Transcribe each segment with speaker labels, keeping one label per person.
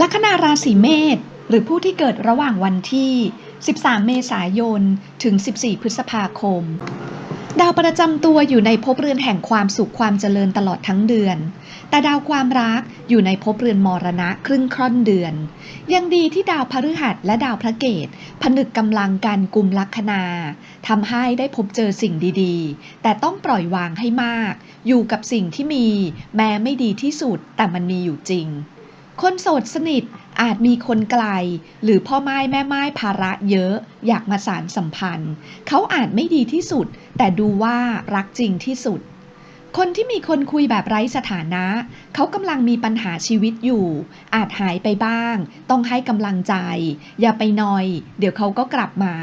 Speaker 1: ลัคนาราศีเมษหรือผู้ที่เกิดระหว่างวันที่ 13 เมษายน ถึง 14 พฤษภาคม ดาวประจำตัวอยู่ในภพเรือนแห่งความสุขความเจริญตลอดทั้งเดือน แต่ดาวความรักอยู่ในภพเรือนมรณะครึ่งคร่อนเดือน ยังดีที่ดาวพฤหัสและดาวพระเกตผนึกกำลังกันกลุ่มลัคนาทำให้ได้พบเจอสิ่งดีๆ แต่ต้องปล่อยวางให้มาก อยู่กับสิ่งที่มี แม้ไม่ดีที่สุดแต่มันมีอยู่จริง คนโสดสนิทอาจมีคนไกล หรือพ่อไม้แม่ไม้ภาระเยอะ อยากมาสารสัมพันธ์ เขาอาจไม่ดีที่สุด แต่ดูว่ารักจริงที่สุด คนที่มีคนคุยแบบไร้สถานะ เขากำลังมีปัญหาชีวิตอยู่ อาจหายไปบ้าง ต้องให้กำลังใจ อย่าไปนอย เดี๋ยวเขาก็กลับมา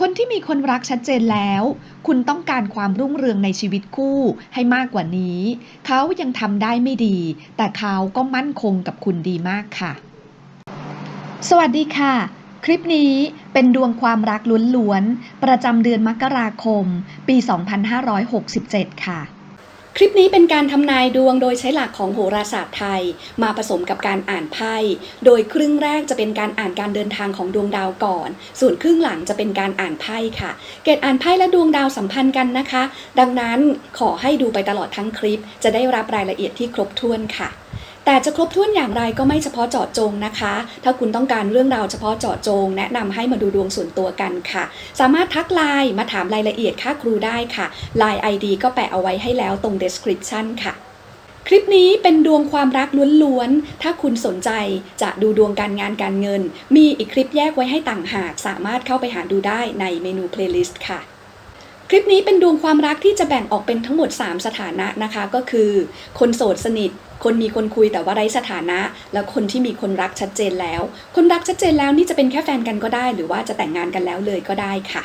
Speaker 1: คนที่มีคนรักชัดเจนแล้ว คุณต้องการความรุ่งเรืองในชีวิตคู่ให้มากกว่านี้ เขายังทำได้ไม่ดี แต่เขาก็มั่นคงกับคุณดีมากค่ะ สวัสดีค่ะ คลิปนี้เป็นดวงความรักล้วนๆ ประจำเดือนมกราคม ปี 2567 ค่ะ
Speaker 2: คลิปนี้เป็นการทำนายดวงโดยใช้หลักของโหราศาสตร์ไทย มาผสมกับการอ่านไพ่ โดยครึ่งแรกจะเป็นการอ่านการเดินทางของดวงดาวก่อน ส่วนครึ่งหลังจะเป็นการอ่านไพ่ค่ะ เกตอ่านไพ่และดวงดาวสัมพันธ์กันนะคะ ดังนั้นขอให้ดูไปตลอดทั้งคลิป จะได้รับรายละเอียดที่ครบถ้วนค่ะ แต่จะครบถ้วนอย่างไรก็ไม่เฉพาะเจาะจงนะคะ ถ้าคุณต้องการเรื่องราวเฉพาะเจาะจง แนะนำให้มาดูดวงส่วนตัวกันค่ะ สามารถทักไลน์มาถามรายละเอียดค่าครูได้ค่ะ Line ID ก็แปะเอาไว้ให้แล้วตรง description ค่ะคลิปนี้เป็นดวงความรักล้วนๆ ถ้าคุณสนใจจะดูดวงการงานการเงิน มีอีกคลิปแยกไว้ให้ต่างหาก สามารถเข้าไปหาดูได้ในเมนู playlist ค่ะ คลิปนี้เป็นดวงความรักที่จะแบ่งออกเป็นทั้งหมด 3 สถานะนะคะ ก็คือ คนโสดสนิท คนมีคนคุยแต่ว่าไร้สถานะ แล้วคนที่มีคนรักชัดเจนแล้ว คนรักชัดเจนแล้วนี่จะเป็นแค่แฟนกันก็ได้ หรือว่าจะแต่งงานกันแล้วเลยก็ได้ค่ะ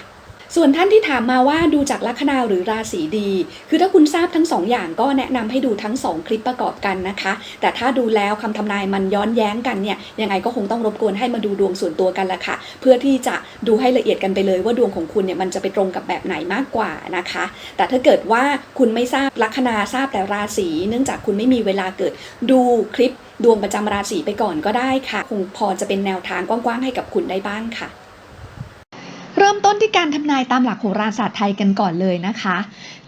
Speaker 2: ส่วนท่านที่ถามมาว่าดูจากลัคนาหรือราศีดี คือถ้าคุณทราบทั้งสองอย่างก็แนะนำให้ดูทั้งสองคลิปประกอบกันนะคะ แต่ถ้าดูแล้วคำทำนายมันย้อนแย้งกันเนี่ยยังไงก็คงต้องรบกวนให้มาดูดวงส่วนตัวกันละค่ะ เพื่อที่จะดูให้ละเอียดกันไปเลยว่าดวงของคุณเนี่ยมันจะไปตรงกับแบบไหนมากกว่านะคะ แต่ถ้าเกิดว่าคุณไม่ทราบลัคนาทราบแต่ราศีเนื่องจากคุณไม่มีเวลาเกิดดูคลิปดวงประจำราศีไปก่อนก็ได้ค่ะ คงพอจะเป็นแนวทางกว้างๆให้กับคุณได้บ้างค่ะ
Speaker 1: มต้นที่การทำนายตามหลักโหราศาสตร์ไทยกันก่อนเลยนะคะ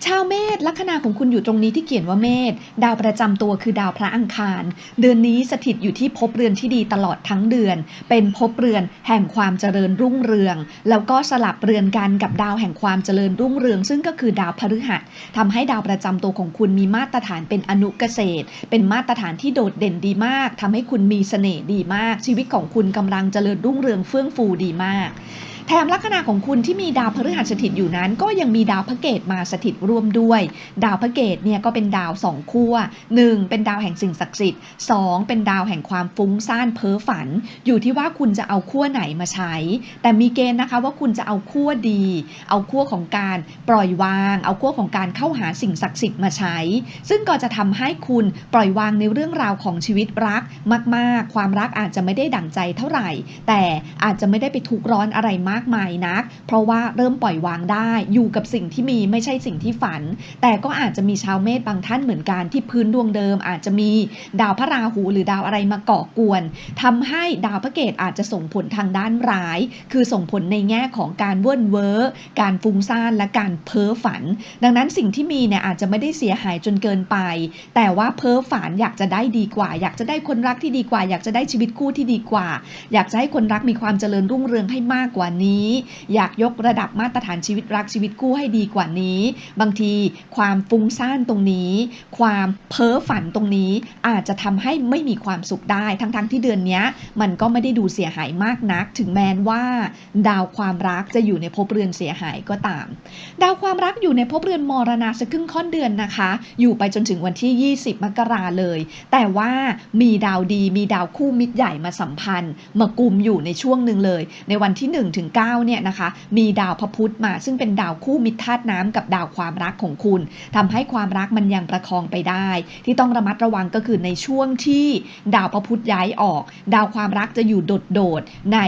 Speaker 1: ชาวเมษลัคนาของคุณอยู่ตรงนี้ที่เขียนว่าเมษดาวประจำตัวคือดาวพระอังคาร เดือนนี้สถิตอยู่ที่ภพเรือนที่ดีตลอดทั้งเดือน เป็นภพเรือนแห่งความเจริญรุ่งเรือง แล้วก็สลับเรือนกันกับดาวแห่งความเจริญรุ่งเรือง ซึ่งก็คือดาวพฤหัสทำให้ดาวประจำตัวของคุณมีมาตรฐานเป็นอนุเกษตร เป็นมาตรฐานที่โดดเด่นดีมากทำให้คุณมีเสน่ห์ดีมาก ชีวิตของคุณกำลังเจริญรุ่งเรืองเฟื่องฟูดีมาก แถมลัคนาของคุณที่มีดาวพฤหัสสถิตอยู่นั้น ก็ยังมีดาวพระเกตมาสถิตร่วมด้วย ดาวพระเกตเนี่ยก็เป็นดาวสองขั้วหนึ่งเป็นดาวแห่งสิ่งศักดิ์สิทธิ์สองเป็นดาวแห่งความฟุ้งซ่านเพ้อฝัน อยู่ที่ว่าคุณจะเอาขั้วไหนมาใช้ แต่มีเกณฑ์นะคะว่าคุณจะเอาขั้วดี เอาขั้วของการปล่อยวาง เอาขั้วของการเข้าหาสิ่งศักดิ์สิทธิ์มาใช้ ซึ่งก็จะทำให้คุณปล่อยวางในเรื่องราวของชีวิตรักมาก ๆ ความรักอาจจะไม่ได้ดั่งใจเท่าไหร่ แต่อาจจะไม่ได้ไปทุกร้อนอะไรมากมายนัก เพราะว่าเริ่มปล่อยวางได้ อยู่กับสิ่งที่มีไม่ใช่สิ่งที่ฝัน แต่ก็อาจจะมีชาวเมษบางท่านเหมือนกันที่พื้นดวงเดิม อาจจะมีดาวพระราหูหรือดาวอะไรมาก่อกวนทำให้ดาวพระเกตอาจจะส่งผลทางด้านร้าย คือส่งผลในแง่ของการเว่นเว้อการฟุ้งซ่านและการเพ้อฝัน ดังนั้นสิ่งที่มีเนี่ยอาจจะไม่ได้เสียหายจนเกินไป แต่ว่าเพ้อฝันอยากจะได้ดีกว่า อยากจะได้คนรักที่ดีกว่า อยากจะได้ชีวิตคู่ที่ดีกว่า อยากจะให้คนรักมีความเจริญรุ่งเรืองให้มากกว่านี้ อยากยกระดับมาตรฐานชีวิตรักชีวิตคู่ให้ดีกว่านี้ บางทีความฟุ้งซ่านตรงนี้ ความเพ้อฝันตรงนี้อาจจะทำให้ไม่มีความสุขได้ ทั้งๆทที่เดือนนี้มันก็ไม่ได้ดูเสียหายมากนัก ถึงแม้ว่า ดาวความรักจะอยู่ในภพเรือนเสียหายก็ตาม ดาวความรักอยู่ในภพเรือนมรณะสักครึ่งค่อนเดือนนะคะ อยู่ไปจนถึงวันที่ 20 มกราเลย แต่ว่ามีดาวดีมีดาวคู่มิตรใหญ่มาสัมพันธ์ มากุมอยู่ในช่วงหนึ่งเลย ในวันที่1ถึง9เนี่ยนะคะมีดาวพระพุธมา ซึ่งเป็นดาวคู่มิตรธาตุน้ำกับดาวความรักของคุณทำให้ความรักมันยังประคองไปได้ ที่ต้องระมัดระวังก็คือในช่วงที่ดาวพระพุธย้ายออก ดาวความรักจะอยู่โดดๆใน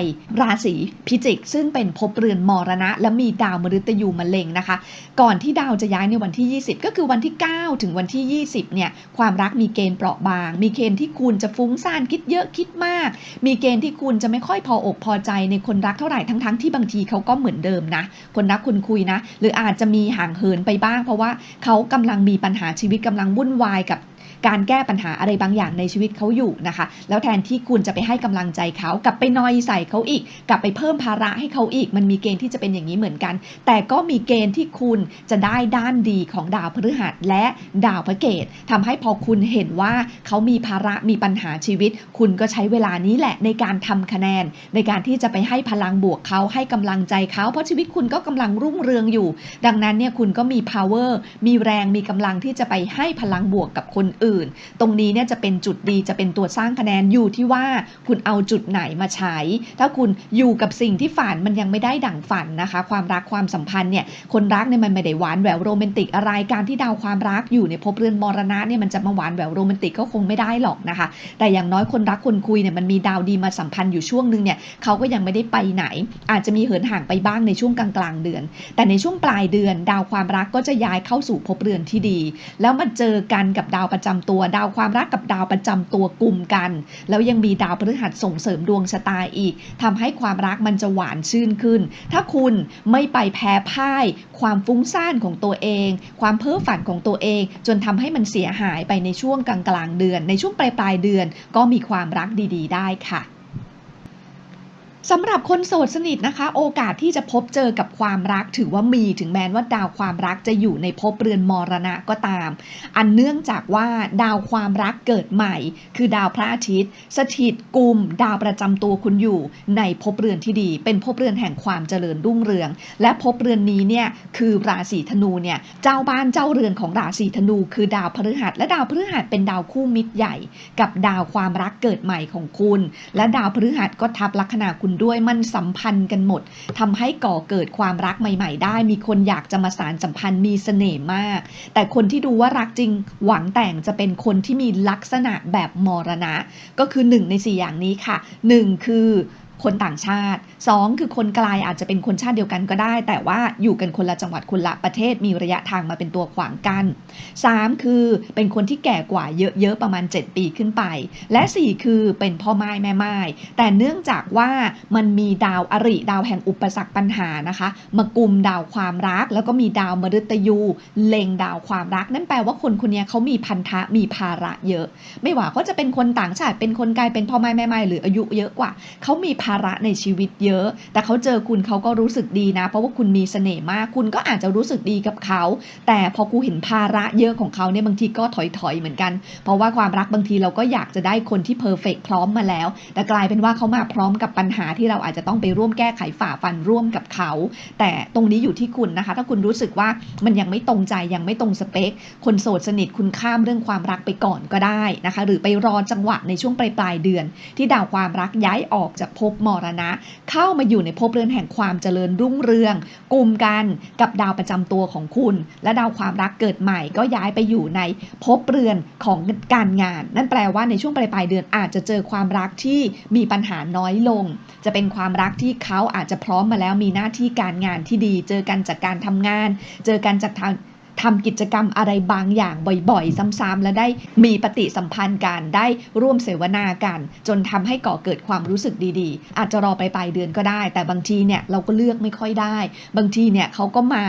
Speaker 1: ราศีพิจิก ซึ่งเป็นภพเรือนมรณะ และมีดาวมฤตยูมาเล็งนะคะ ก่อนที่ดาวจะย้ายในวันที่ 20 ก็คือวันที่ 9 ถึงวันที่ 20เนี่ยความรักมีเกณฑ์เปราะบาง มีเกณฑ์ที่คุณจะฟุ้งซ่านคิดเยอะคิดมาก มีเกณฑ์ที่คุณจะไม่ค่อยพออกพอใจในคนรักเท่าไหร่ทั้งๆทที่บางทีเขาก็เหมือนเดิมนะ คนรักคุณคุยนะ หรืออาจจะมีห่างเหินไปบ้าง เพราะว่าเขากำลังมีปัญหาชีวิตกำลังวุ่นวายกับ การแก้ปัญหาอะไรบางอย่างในชีวิตเขาอยู่นะคะ แล้วแทนที่คุณจะไปให้กำลังใจเขากลับไปนอยใส่เขาอีก กลับไปเพิ่มภาระให้เขาอีก มันมีเกณฑ์ที่จะเป็นอย่างนี้เหมือนกัน แต่ก็มีเกณฑ์ที่คุณจะได้ด้านดีของดาวพฤหัสและดาวพระเกตทำให้พอคุณเห็นว่าเขามีภาระมีปัญหาชีวิต คุณก็ใช้เวลานี้แหละในการทำคะแนน ในการที่จะไปให้พลังบวกเขาให้กำลังใจเขาเพราะชีวิตคุณก็กำลังรุ่งเรืองอยู่ ดังนั้นเนี่ยคุณก็มี power มีแรงมีกำลังที่จะไปให้พลังบวกกับคนอื่นตรงนี้เนี่ยจะเป็นจุดดีจะเป็นตัวสร้างคะแนนอยู่ที่ว่าคุณเอาจุดไหนมาใช้ ถ้าคุณอยู่กับสิ่งที่ฝันมันยังไม่ได้ดั่งฝันนะคะ ความรักความสัมพันธ์เนี่ยคนรักเนี่ยมันไม่ได้หวานแหววโรแมนติกอะไรการที่ดาวความรักอยู่ในภพเรือนมรณะเนี่ยมันจะมาหวานแหววโรแมนติกก็คงไม่ได้หรอกนะคะ แต่อย่างน้อยคนรักคนคุยเนี่ยมันมีดาวดีมาสัมพันธ์อยู่ช่วงหนึ่งเนี่ยเขาก็ยังไม่ได้ไปไหน อาจจะมีเหินห่างไปบ้างในช่วงกลางๆเดือน แต่ในช่วงปลายเดือน ดาวความรักก็จะย้ายเข้าสู่ภพเรือนที่ดี แล้วมาเจอกันกับดาวประจำตัว ดาวความรักกับดาวประจำตัวกลุ่มกัน แล้วยังมีดาวพฤหัสส่งเสริมดวงชะตาอีกทำให้ความรักมันจะหวานชื่นขึ้น ถ้าคุณไม่ไปแพ้พ่าย ความฟุ้งซ่านของตัวเอง ความเพ้อฝันของตัวเอง จนทำให้มันเสียหายไปในช่วงกลางกลางเดือน ในช่วงปลายปลายเดือนก็มีความรักดี ๆ ได้ค่ะ สำหรับคนโสดสนิทนะคะ โอกาสที่จะพบเจอกับความรักถือว่ามีถึงแม้ว่าดาวความรักจะอยู่ในภพเรือนมรณะก็ตาม อันเนื่องจากว่าดาวความรักเกิดใหม่ คือดาวพระอาทิตย์ สถิตกลุ่ม ดาวประจำตัวคุณอยู่ ในภพเรือนที่ดี เป็นภพเรือนแห่งความเจริญรุ่งเรือง และภพเรือนนี้เนี่ยคือราศีธนูเนี่ยเจ้าบ้านเจ้าเรือนของราศีธนู คือดาวพฤหัสและดาวพฤหัสเป็นดาวคู่มิตรใหญ่ กับดาวความรักเกิดใหม่ของคุณ และดาวพฤหัสก็ทับลัคนาคุณด้วยมันสัมพันธ์กันหมดทำให้ก่อเกิดความรักใหม่ ๆ ได้ มีคนอยากจะมาสารสัมพันธ์มีเสน่ห์มาก แต่คนที่ดูว่ารักจริงหวังแต่งจะเป็นคนที่มีลักษณะแบบมรณะ ก็คือ 1 ใน 4 อย่างนี้ค่ะ 1 คือ คนต่างชาติ 2 คือคนไกลาอาจจะเป็นคนชาติเดียวกันก็ได้ แต่ว่าอยู่กันคนละจังหวัดคนละประเทศมีระยะทางมาเป็นตัวขวางกัน 3 คือเป็นคนที่แก่กว่าเยอะๆประมาณ 7 ปีขึ้นไป และ 4 คือเป็นพ่อไม้แม่ไม้แต่เนื่องจากว่ามันมีดาวอริดาวแห่งอุปสรรคปัญหานะคะมากุมดาวความรัก แล้วก็มีดาวมฤตยู เล็งดาวความรัก นั่นแปลว่าคนคนนี้เขามีพันธะมีภาระเยอะ ไม่ว่าเขาจะเป็นคนต่างชาติเป็นคนไกลเป็นพ่อไม้แม่ไม้หรืออายุเยอะกว่าเขามีภาาระในชีวิตเยอะ แต่เขาเจอคุณเขาก็รู้สึกดีนะ เพราะว่าคุณมีเสน่ห์มาก คุณก็อาจจะรู้สึกดีกับเขา แต่พอกูเห็นภาระเยอะของเขาเนี่ยบางทีก็ถอยๆเหมือนกัน เพราะว่าความรักบางทีเราก็อยากจะได้คนที่เพอร์เฟกพร้อมมาแล้ว แต่กลายเป็นว่าเขามาพร้อมกับปัญหาที่เราอาจจะต้องไปร่วมแก้ไขฝ่าฟันร่วมกับเขา แต่ตรงนี้อยู่ที่คุณนะคะ ถ้าคุณรู้สึกว่ามันยังไม่ตรงใจยังไม่ตรงสเปค คนโสดสนิทคุณข้ามเรื่องความรักไปก่อนก็ได้นะคะ หรือไปรอจังหวะในช่วงปลายปลายเดือน ที่ดาวความรักย้ายออกจากภพมรณะ เข้ามาอยู่ในภพเรือนแห่งความเจริญรุ่งเรืองกลุ่มกันกับดาวประจำตัวของคุณ และดาวความรักเกิดใหม่ก็ย้ายไปอยู่ในภพเรือนของการงาน นั่นแปลว่าในช่วงปลายปลายเดือนอาจจะเจอความรักที่มีปัญหาน้อยลง จะเป็นความรักที่เขาอาจจะพร้อมมาแล้วมีหน้าที่การงานที่ดี เจอกันจากการทำงาน เจอกันจากทาง ทำกิจกรรมอะไรบางอย่างบ่อยๆ ซ้ำๆและได้มีปฏิสัมพันธ์กันได้ร่วมเสวนากัน จนทำให้ก่อเกิดความรู้สึกดีๆ อาจจะรอไปปลายเดือนก็ได้ แต่บางทีเนี่ยเราก็เลือกไม่ค่อยได้ บางทีเนี่ยเขาก็มา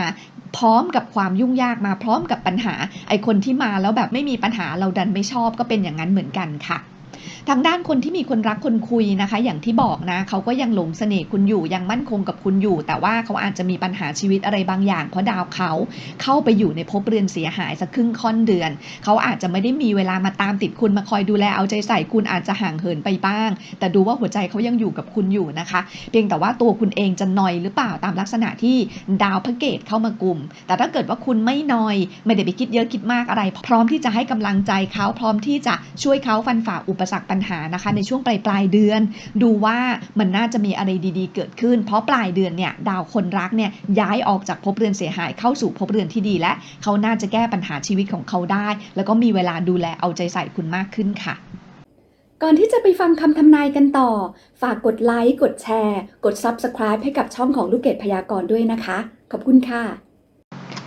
Speaker 1: พร้อมกับความยุ่งยากมาพร้อมกับปัญหา ไอคนที่มาแล้วแบบไม่มีปัญหาเราดันไม่ชอบก็เป็นอย่างนั้นเหมือนกันค่ะ ทางด้านคนที่มีคนรักคนคุยนะคะ อย่างที่บอกนะเขาก็ยังหลงเสน่ห์คุณอยู่ยังมั่นคงกับคุณอยู่ แต่ว่าเขาอาจจะมีปัญหาชีวิตอะไรบางอย่าง เพราะดาวเขาเข้าไปอยู่ในภพเรือนเสียหายสักครึ่งค่อนเดือน เขาอาจจะไม่ได้มีเวลามาตามติดคุณมาคอยดูแลเอาใจใส่คุณอาจจะห่างเหินไปบ้าง แต่ดูว่าหัวใจเขายังอยู่กับคุณอยู่นะคะ เพียงแต่ว่าตัวคุณเองจะนอยหรือเปล่าตามลักษณะที่ดาวพระเกตเข้ามากลุ่ม แต่ถ้าเกิดว่าคุณไม่นอย ไม่ได้ไปคิดเยอะคิดมากอะไร พร้อมที่จะให้กำลังใจเขาพร้อมที่จะช่วยเขาฟันฝ่าอุปสรรคปัญหานะคะ ในช่วงปลายปลายเดือน ดูว่ามันน่าจะมีอะไรดีๆ เกิดขึ้น เพราะปลายเดือนเนี่ยดาวคนรักเนี่ยย้ายออกจากภพเรือนเสียหายเข้าสู่ภพเรือนที่ดีและเขาน่าจะแก้ปัญหาชีวิตของเขาได้ แล้วก็มีเวลาดูแลเอาใจใส่คุณมากขึ้นค่ะ
Speaker 2: ก่อนที่จะไปฟังคำทำนายกันต่อ ฝากกดไลค์ กดแชร์ กด Subscribe ให้กับช่องของลูกเกดพยากรณ์ด้วยนะคะ ขอบคุณค่ะ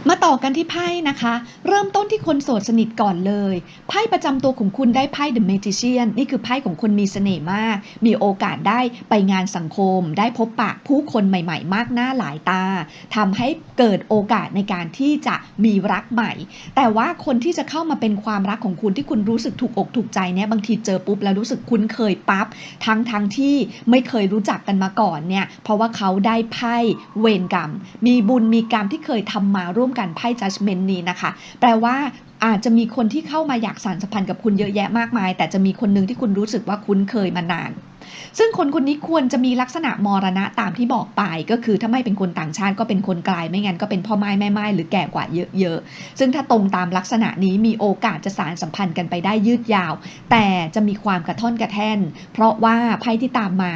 Speaker 1: มาต่อกันที่ไพ่นะคะ เริ่มต้นที่คนโสดสนิทก่อนเลยไพ่ประจำตัวของคุณได้ไพ่ The Magician นี่คือไพ่ของคนมีเสน่ห์มาก มีโอกาสได้ไปงานสังคม ได้พบปะผู้คนใหม่ ๆ มากหน้าหลายตาทำให้เกิดโอกาสในการที่จะมีรักใหม่ แต่ว่าคนที่จะเข้ามาเป็นความรักของคุณที่คุณรู้สึกถูกอกถูกใจเนี่ยบางทีเจอปุ๊บแล้วรู้สึกคุ้นเคยปั๊บทั้งทั้งที่ไม่เคยรู้จักกันมาก่อนเนี่ยเพราะว่าเขาได้ไพ่เวรกรรม มีบุญมีกรรมที่เคยทำมาร่วมมกันไพ่ judgment นี้นะคะ แปลว่าอาจจะมีคนที่เข้ามาอยากสานสัมพันธ์กับคุณเยอะแยะมากมาย แต่จะมีคนหนึ่งที่คุณรู้สึกว่าคุ้นเคยมานาน ซึ่งคนคนนี้ควรจะมีลักษณะมรณะตามที่บอกไป ก็คือถ้าไม่เป็นคนต่างชาติก็เป็นคนไกลไม่งั้นก็เป็นพ่อไม้แม่ไม้หรือแก่กว่าเยอะๆ ซึ่งถ้าตรงตามลักษณะนี้มีโอกาสจะสารสัมพันธ์กันไปได้ยืดยาว แต่จะมีความกระท่อนกระแท่น เพราะว่าไพ่ที่ตามมา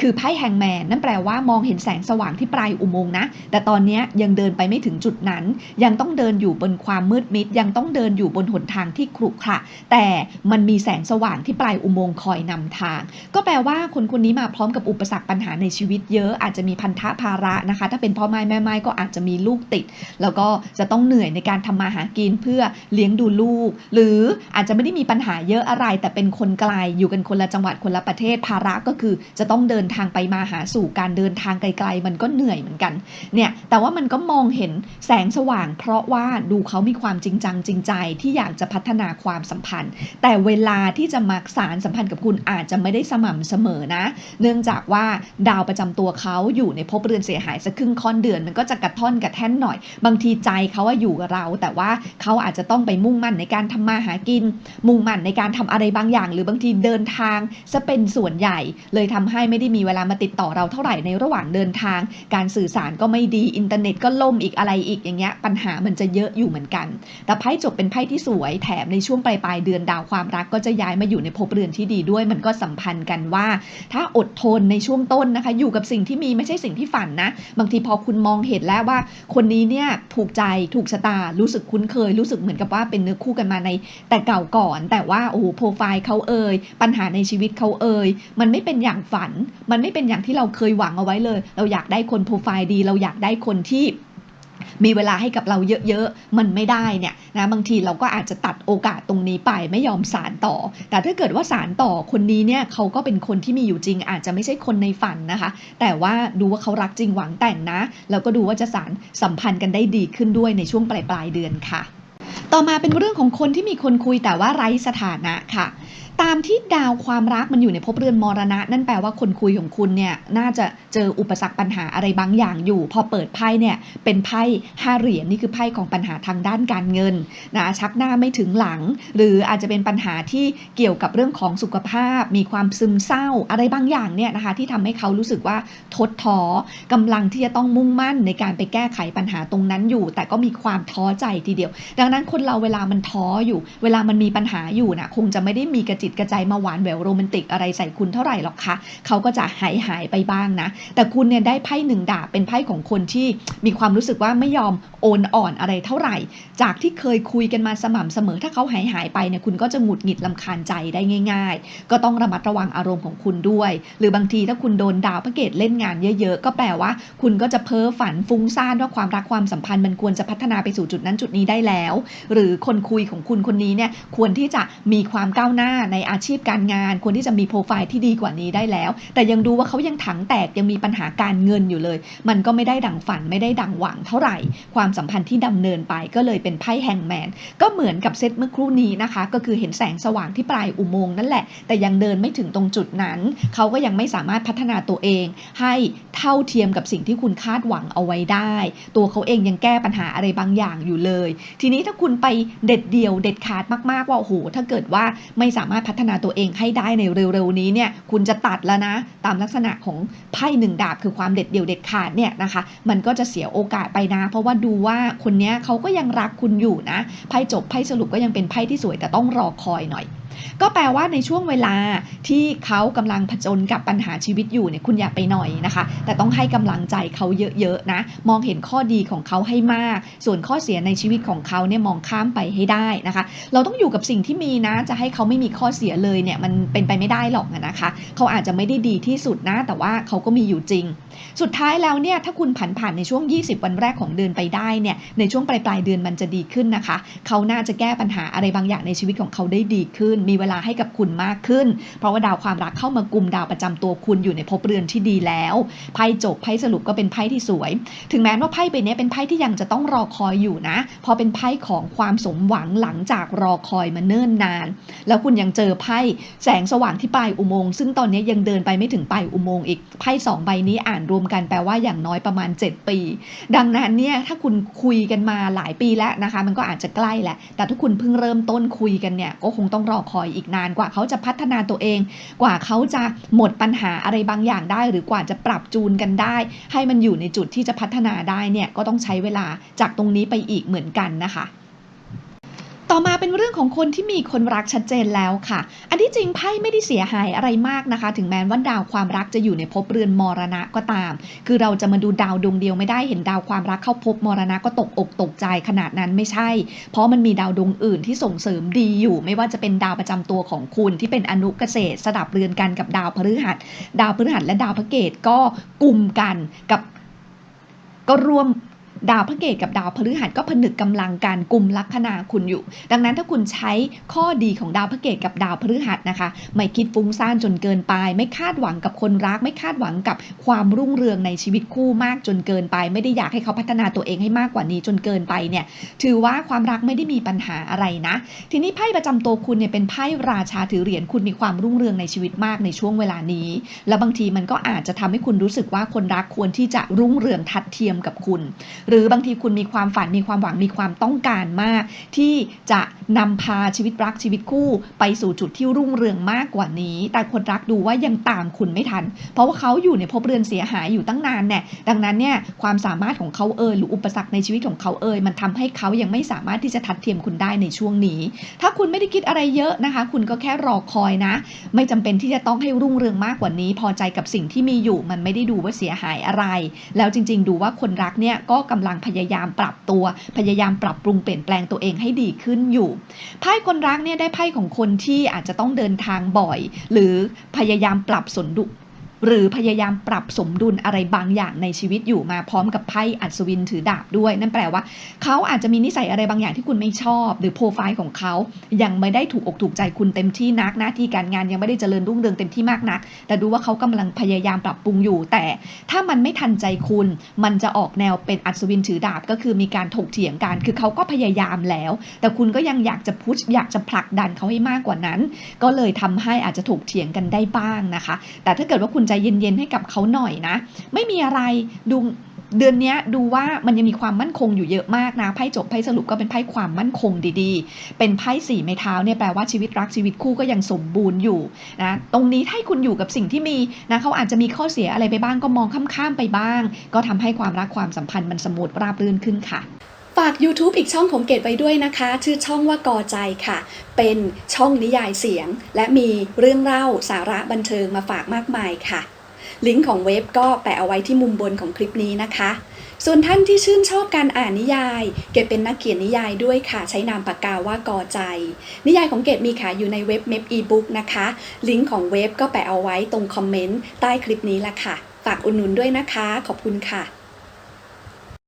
Speaker 1: คือไพ่แฮงแมนนั่นแปลว่ามองเห็นแสงสว่างที่ปลายอุโมงค์นะ แต่ตอนนี้ยังเดินไปไม่ถึงจุดนั้น ยังต้องเดินอยู่บนความมืดมิด ยังต้องเดินอยู่บนหนทางที่ขรุขระแต่มันมีแสงสว่างที่ปลายอุโมงค์คอยนำทาง ก็แปลว่าคนคนนี้มาพร้อมกับอุปสรรคปัญหาในชีวิตเยอะอาจจะมีพันธะภาระนะคะ ถ้าเป็นพ่อไม้แม่ไม้ก็อาจจะมีลูกติด แล้วก็จะต้องเหนื่อยในการทำมาหากินเพื่อเลี้ยงดูลูก หรืออาจจะไม่ได้มีปัญหาเยอะอะไร แต่เป็นคนไกลอยู่กันคนละจังหวัดคนละประเทศภาระก็คือจะต้องเดินทางไปมาหาสู่การเดินทางไกลๆ มันก็เหนื่อยเหมือนกันเนี่ยแต่ว่ามันก็มองเห็นแสงสว่าง เพราะว่าดูเขามีความจริงจังจริงใจที่อยากจะพัฒนาความสัมพันธ์ แต่เวลาที่จะมาสารสัมพันธ์กับคุณอาจจะไม่ได้สม่ำเสมอนะ เนื่องจากว่าดาวประจำตัวเขาอยู่ในภพเรือนเสียหายสักครึ่งค่อนเดือนมันก็จะกระท่อนกระแท่นหน่อย บางทีใจเขาว่าอยู่กับเรา แต่ว่าเขาอาจจะต้องไปมุ่งมั่นในการทำมาหากิน มุ่งมั่นในการทำอะไรบางอย่าง หรือบางทีเดินทางจะเป็นส่วนใหญ่เลยทำให้ไม่ได้มีเวลามาติดต่อเราเท่าไหร่ในระหว่างเดินทาง การสื่อสารก็ไม่ดีอินเทอร์เน็ตก็ล่มอีกอะไรอีกอย่างเงี้ยปัญหามันจะเยอะอยู่เหมือนกัน แต่ไพ่จบเป็นไพ่ที่สวยแถมในช่วงปลายปลายเดือนดาวความรักก็จะย้ายมาอยู่ในภพเรือนที่ดีด้วย มันก็สัมพันธ์กันว่า ถ้าอดทนในช่วงต้นนะคะ อยู่กับสิ่งที่มีไม่ใช่สิ่งที่ฝันนะ บางทีพอคุณมองเห็นแล้วว่า คนนี้เนี่ยถูกใจถูกชะตารู้สึกคุ้นเคย รู้สึกเหมือนกับว่าเป็นเนื้อคู่กันมาในแต่เก่าก่อน แต่ว่าโอ้โหโปรไฟล์เขาเอ่ยปัญหาในชีวิตเขาเอ่ยมันไม่เป็นอย่างฝัน มันไม่เป็นอย่างที่เราเคยหวังเอาไว้เลย เราอยากได้คนโปรไฟล์ดี เราอยากได้คนที่มีเวลาให้กับเราเยอะๆ มันไม่ได้เนี่ยนะบางทีเราก็อาจจะตัดโอกาสตรงนี้ไปไม่ยอมสารต่อ แต่ถ้าเกิดว่าสารต่อคนนี้เนี่ยเขาก็เป็นคนที่มีอยู่จริง อาจจะไม่ใช่คนในฝันนะคะ แต่ว่าดูว่าเขารักจริงหวังแต่งนะ แล้วก็ดูว่าจะสารสัมพันธ์กันได้ดีขึ้นด้วยในช่วงปลายปลายๆเดือนค่ะ ต่อมาเป็นเรื่องของคนที่มีคนคุยแต่ว่าไร้สถานะค่ะ ตามที่ดาวความรักมันอยู่ในภพเรือนมรณะ นั่นแปลว่าคนคุยของคุณเนี่ยน่าจะเจออุปสรรคปัญหาอะไรบางอย่างอยู่ พอเปิดไพ่เนี่ยเป็นไพ่ห้าเหรียญนี่คือไพ่ของปัญหาทางด้านการเงินนะชักหน้าไม่ถึงหลัง หรืออาจจะเป็นปัญหาที่เกี่ยวกับเรื่องของสุขภาพ มีความซึมเศร้าอะไรบางอย่างเนี่ยนะคะที่ทำให้เขารู้สึกว่าทดท้อกำลังที่จะต้องมุ่งมั่นในการไปแก้ไขปัญหาตรงนั้นอยู่ แต่ก็มีความท้อใจทีเดียว ดังนั้นคนเราเวลามันท้ออยู่ เวลามันมีปัญหาอยู่นะคงจะไม่ได้มีกระจิตกระใจมาหวานแหววโรแมนติกอะไรใส่คุณเท่าไหร่หรอกค่ะเขาก็จะหายหายไปบ้างนะ แต่คุณเนี่ยได้ไพ่หนึ่งดาบเป็นไพ่ของคนที่มีความรู้สึกว่าไม่ยอมโอนอ่อนอะไรเท่าไหร่ จากที่เคยคุยกันมาสม่ำเสมอ ถ้าเขาหายหายไปเนี่ยคุณก็จะหงุดหงิดลำคาญใจได้ง่าย ๆ ก็ต้องระมัดระวังอารมณ์ของคุณด้วย หรือบางทีถ้าคุณโดนดาวพระเกตเล่นงานเยอะ ๆ ก็แปลว่า คุณก็จะเพ้อฝันฟุ้งซ่านว่าความรักความสัมพันธ์มันควรจะพัฒนาไปสู่จุดนั้นจุดนี้ได้แล้ว หรือคนคุยของคุณคนนี้เนี่ยควรที่จะมีความก้าวหน้าในอาชีพการงานควรที่จะมีโปรไฟล์ที่ดีกว่านี้ได้แล้ว แต่ยังดูว่าเขายังถังแตกยังมีปัญหาการเงินอยู่เลย มันก็ไม่ได้ดังฝันไม่ได้ดังหวังเท่าไหร่ ความสัมพันธ์ที่ดำเนินไปก็เลยเป็นไพ่แฮงแมนก็เหมือนกับเซตเมื่อครู่นี้นะคะ ก็คือเห็นแสงสว่างที่ปลายอุโมงค์นั่นแหละ แต่ยังเดินไม่ถึงตรงจุดนั้น เขาก็ยังไม่สามารถพัฒนาตัวเอง ให้เท่าเทียมกับสิ่งที่คุณคาดหวังเอาไว้ได้ ตัวเขาเองยังแก้ปัญหาอะไรบางอย่างอยู่เลย ทีนี้ถ้าคุณไปเด็ดเดี่ยวเด็ดขาดมากๆว่าโอ้โหถ้าเกิดว่าไม่สามารถพัฒนาตัวเองให้ได้ในเร็วๆนี้เนี่ยคุณจะตัดแล้วนะ ตามลักษณะของไพ่หนึ่งดาบคือความเด็ดเดี่ยวเด็ดขาดเนี่ยนะคะมันก็จะเสียโอกาสไปนะ เพราะว่าดูว่าคนนี้เขาก็ยังรักคุณอยู่นะไพ่จบไพ่สรุปก็ยังเป็นไพ่ที่สวยแต่ต้องรอคอยหน่อย ก็แปลว่าในช่วงเวลาที่เขากำลังผจญกับปัญหาชีวิตอยู่เนี่ยคุณอย่าไปหน่อยนะคะ แต่ต้องให้กำลังใจเขาเยอะๆนะ มองเห็นข้อดีของเขาให้มาก ส่วนข้อเสียในชีวิตของเขาเนี่ยมองข้ามไปให้ได้นะคะ เราต้องอยู่กับสิ่งที่มีนะ จะให้เขาไม่มีข้อเสียเลยเนี่ยมันเป็นไปไม่ได้หรอกนะคะ เขาอาจจะไม่ได้ดีที่สุดนะ แต่ว่าเขาก็มีอยู่จริง สุดท้ายแล้วเนี่ยถ้าคุณผันผ่านในช่วง 20 วันแรกของเดือนไปได้เนี่ยในช่วงปลายปลายๆเดือนมันจะดีขึ้นนะคะ เขาน่าจะแก้ปัญหาอะไรบางอย่างในชีวิตของเขาได้ดีขึ้นมีเวลาให้กับคุณมากขึ้น เพราะว่าดาวความรักเข้ามากลุ่มดาวประจำตัวคุณอยู่ในภพเรือนที่ดีแล้วไพ่จบไพ่สรุปก็เป็นไพ่ที่สวย ถึงแม้ว่าไพ่ใบนี้เป็นไพ่ที่ยังจะต้องรอคอยอยู่นะพราะเป็นไพ่ของความสมหวังหลังจากรอคอยมาเนิ่นนาน แล้วคุณยังเจอไพ่แสงสว่างที่ปลายอุโมงค์ซึ่งตอนนี้ยังเดินไปไม่ถึงปลายอุโมงค์อีกไพ่สองใบนี้อ่านรวมกันแปลว่าอย่างน้อยประมาณ 7 ปี ดังนั้นเนี่ยถ้าคุณคุยกันมาหลายปีแล้วนะคะ มันก็อาจจะใกล้แหละแต่ถ้าคุณเพิ่งเริ่มต้นคุยกันเนี่ยก็คงต้องรอคอยอีกนานกว่าเขาจะพัฒนาตัวเอง กว่าเขาจะหมดปัญหาอะไรบางอย่างได้ หรือกว่าจะปรับจูนกันได้ ให้มันอยู่ในจุดที่จะพัฒนาได้เนี่ยก็ต้องใช้เวลาจากตรงนี้ไปอีกเหมือนกันนะคะ ต่อมาเป็นเรื่องของคนที่มีคนรักชัดเจนแล้วค่ะ อันที่จริงไพ่ไม่ได้เสียหายอะไรมากนะคะ ถึงแม้ว่าดาวความรักจะอยู่ในภพเรือนมรณะก็ตาม คือเราจะมาดูดาวดวงเดียวไม่ได้เห็นดาวความรักเข้าภพมรณะก็ตกอกตกใจขนาดนั้นไม่ใช่ เพราะมันมีดาวดวงอื่นที่ส่งเสริมดีอยู่ ไม่ว่าจะเป็นดาวประจำตัวของคุณที่เป็นอนุเกษตรสดับเรือนกันกับดาวพฤหัส ดาวพฤหัสและดาวพระเกตก็กลุ่มกันกับก็ร่วม ดาวพระเกตกับดาวพฤหัสก็ผนึกกำลังการกลุ่มลัคนาคุณอยู่ ดังนั้นถ้าคุณใช้ข้อดีของดาวพระเกตกับดาวพฤหัสนะคะ ไม่คิดฟุ้งซ่านจนเกินไป ไม่คาดหวังกับคนรัก ไม่คาดหวังกับความรุ่งเรืองในชีวิตคู่มากจนเกินไป ไม่ได้อยากให้เขาพัฒนาตัวเองให้มากกว่านี้จนเกินไปเนี่ย ถือว่าความรักไม่ได้มีปัญหาอะไรนะ ทีนี้ไพ่ประจำตัวคุณเนี่ยเป็นไพ่ราชาถือเหรียญคุณมีความรุ่งเรืองในชีวิตมากในช่วงเวลานี้ แล้วบางทีมันก็อาจจะทำให้คุณรู้สึกว่าคนรักควรที่จะรุ่งเรืองทัดเทียมกับคุณหรือบางทีคุณมีความฝันมีความหวังมีความต้องการมาก ที่จะนำพาชีวิตรักชีวิตคู่ ไปสู่จุดที่รุ่งเรืองมากกว่านี้ แต่คนรักดูว่ายังตามคุณไม่ทัน เพราะว่าเขาอยู่ในภพเรือนเสียหายอยู่ตั้งนานเนี่ยดังนั้นเนี่ยความสามารถของเขาเอยหรืออุปสรรคในชีวิตของเขาเอยมันทำให้เขายังไม่สามารถที่จะทัดเทียมคุณได้ในช่วงนี้ ถ้าคุณไม่ได้คิดอะไรเยอะนะคะ คุณก็แค่รอคอยนะ ไม่จำเป็นที่จะต้องให้รุ่งเรืองมากกว่านี้ พอใจกับสิ่งที่มีอยู่มันไม่ได้ดูว่าเสียหายอะไร แล้วจริง ๆ ดูว่าคนรักเนี่ยก็กำลังพยายามปรับตัว พยายามปรับปรุงเปลี่ยนแปลงตัวเองให้ดีขึ้นอยู่ ไพ่คนรักเนี่ยได้ไพ่ของคนที่อาจจะต้องเดินทางบ่อย หรือพยายามปรับสนดุ หรือพยายามปรับสมดุลอะไรบางอย่างในชีวิตอยู่มาพร้อมกับไพ่อัศวินถือดาบด้วย นั่นแปลว่าเขาอาจจะมีนิสัยอะไรบางอย่างที่คุณไม่ชอบ หรือโปรไฟล์ของเขายังไม่ได้ถูกอกถูกใจคุณเต็มที่นักหน้าที่การงานยังไม่ได้เจริญรุ่งเรืองเต็มที่มากนัก แต่ดูว่าเขากำลังพยายามปรับปรุงอยู่ แต่ถ้ามันไม่ทันใจคุณ มันจะออกแนวเป็นอัศวินถือดาบก็คือมีการถกเถียงกันคือเขาก็พยายามแล้ว แต่คุณก็ยังอยากจะพุชอยากจะผลักดันเขาให้มากกว่านั้น ก็เลยทำให้อาจจะถกเถียงกันได้บ้างนะคะ แต่ถ้าเกิดว่าคุณใจเย็นๆให้กับเขาหน่อยนะ ไม่มีอะไรดูเดือนนี้ดูว่ามันยังมีความมั่นคงอยู่เยอะมากนะไพ่จบไพ่สรุปก็เป็นไพ่ความมั่นคงดีๆ เป็นไพ่สี่ไม้เท้าเนี่ยแปลว่าชีวิตรักชีวิตคู่ก็ยังสมบูรณ์อยู่นะตรงนี้ถ้าคุณอยู่กับสิ่งที่มีนะเขาอาจจะมีข้อเสียอะไรไปบ้างก็มองข้ามๆไปบ้าง ก็ทำให้ความรักความสัมพันธ์มันสมูทราบรื่นขึ้นค่ะ
Speaker 2: ฝาก YouTube อีกช่องของเกดไว้ด้วยนะคะ ชื่อช่องว่ากอใจค่ะ เป็นช่องนิยายเสียง และมีเรื่องเล่าสาระบันเทิงมาฝากมากมายค่ะ ลิงก์ของเว็บก็แปะเอาไว้ที่มุมบนของคลิปนี้นะคะ ส่วนท่านที่ชื่นชอบการอ่านนิยาย เกดเป็นนักเขียนนิยายด้วยค่ะ ใช้นามปากกาว่ากอใจ นิยายของเกดมีขายอยู่ในเว็บเมพอีบุ๊กนะคะ ลิงก์ของเว็บก็แปะเอาไว้ตรงคอมเมนต์ใต้คลิปนี้ละค่ะ ฝากอุดหนุนด้วยนะคะ ขอบคุณค่ะ